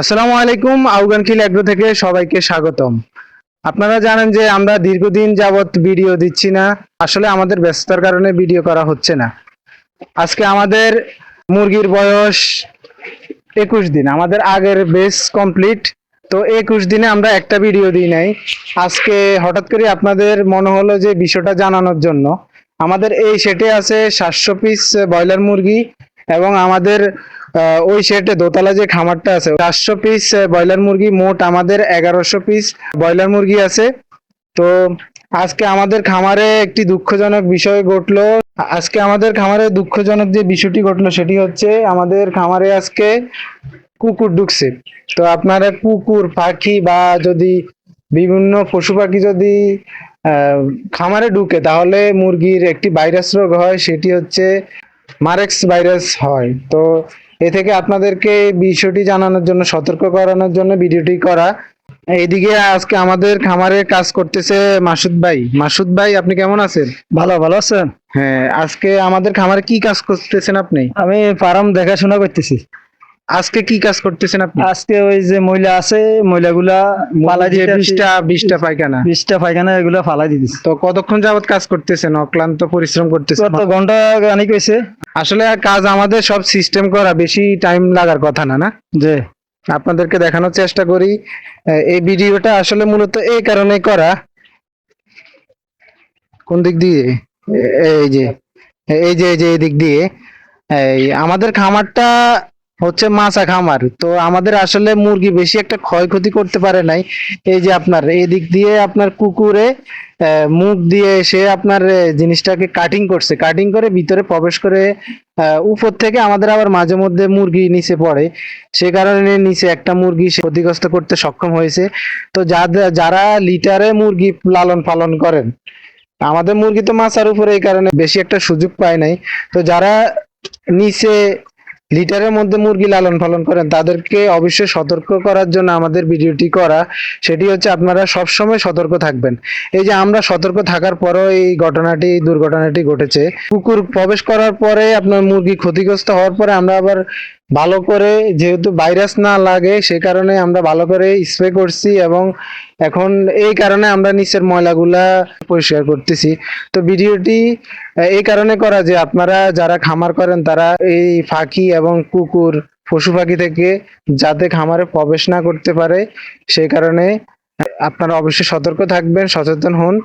আসসালামু আলাইকুম আউগানখিল এগ্রো থেকে সবাইকে স্বাগতম। আপনারা জানেন যে আমরা দীর্ঘদিন যাবত ভিডিও দিচ্ছি না, আসলে আমাদের ব্যস্ততার কারণে ভিডিও করা হচ্ছে না। আজকে আমাদের মুরগির বয়স একুশ দিন, আমাদের আগের বেস কমপ্লিট তো একুশ দিনে আমরা একটা ভিডিও দিই নাই। আজকে হঠাৎ করে আপনাদের মনে হলো যে বিষয়টা জানানোর জন্য। আমাদের এই সেটে আছে সাতশো পিস ব্রয়লার মুরগি এবং আমাদের ওই সেটে দোতলা যে খামারটা আছে, চারশো পিস ব্রয়লার মুরগি মোট আমাদের এগারোশো পিস ব্রয়লার মুরগি আছে। তো আজকে আমাদের খামারে একটি দুঃখজনক বিষয় ঘটলো। আজকে আমাদের খামারে দুঃখজনক যে বিষয়টি ঘটলো সেটি হচ্ছে আমাদের খামারে আজকে কুকুর ঢুকছে। তো আপনারা কুকুর, পাখি বা যদি বিভিন্ন পশু পাখি যদি খামারে ঢুকে তাহলে মুরগির একটি ভাইরাস রোগ হয়, সেটি হচ্ছে মারেক্স ভাইরাস হয়। তো এ থেকে আপনাদেরকে বিষয়টি জানানোর জন্য সতর্ক করানোর জন্য ভিডিওটি করা। এইদিকে আজকে আমাদের খামারে কাজ করতেছে মাসুদ ভাই। মাসুদ ভাই আপনি কেমন আছেন? ভালো ভালো আছেন? হ্যাঁ আজকে আমাদের খামারে কি কাজ করতেছেন আপনি? আমি ফার্ম দেখাশোনা করতেছি। আজকে কি কাজ করতেছেন আপনি? আজকে ওই যে মহিলা আছে মহিলাগুলা ফালাই যে দিতে বিশটা বিশটা পায়খানা। বিশটা পায়খানা এগুলা ফালাই দিতেছে তো কতক্ষণ যাবত কাজ করতেছেন? অক্লান্ত পরিশ্রম করতেছেন? কত ঘণ্টা গানি কইছে আসলে কাজ আমাদের সব সিস্টেম করা বেশি টাইম লাগার কথা না না? যে আপনাদেরকে দেখানোর চেষ্টা করি। এই ভিডিওটা আসলে মূলত এই কারণে করা। কোন দিক দিয়ে? এই যে এই যে এই যে এই দিক দিয়ে। এই আমাদের খামারটা হচ্ছে মাছা খামার। তো আমাদের আসলে মুরগি বেশি একটা ক্ষয়ক্ষতি করতে পারে নাই। এই যে আপনার, এই দিক দিয়ে আপনার কুকুরে মুখ দিয়ে সে আপনার জিনিসটাকে কাটিং করছে। কাটিং করে ভিতরে প্রবেশ করে উপর থেকে আমাদের আবার মাঝে মধ্যে মুরগি নিচে পড়ে। সে কারণে নিচে একটা মুরগি ক্ষতিগ্রস্ত করতে সক্ষম হয়েছে। তো যাদের যারা লিটারে মুরগি লালন পালন করেন, আমাদের মুরগি তো মাছার উপরে এই কারণে বেশি একটা সুযোগ পায় নাই। তো যারা নিচে লিটারের মধ্যে মুরগি লালন পালন করেন, তাদেরকে অবশ্যই সতর্ক করার জন্য আমাদের ভিডিওটি করা, সেটি হচ্ছে আপনারা সবসময় সতর্ক থাকবেন। এই যে আমরা সতর্ক থাকার পরও এই ঘটনাটি, দুর্ঘটনাটি ঘটেছে। কুকুর প্রবেশ করার পরে আপনার মুরগি ক্ষতিগ্রস্ত হওয়ার পরে আমরা আবার ভালো করে যেহেতু ভাইরাস না লাগে, সে কারণে আমরা ভালো করে স্প্রে করছি এবং এখন এই কারণে আমরা নিচের ময়লাগুলা পরিষ্কার করতেছি। তো ভিডিওটি এই কারণে করা যে আপনারা যারা খামার করেন, তারা এই ফাঁকি এবং কুকুর, পশু পাখি থেকে যাতে খামারে প্রবেশ না করতে পারে সেই কারণে আপনারা অবশ্যই সতর্ক থাকবেন, সচেতন হন।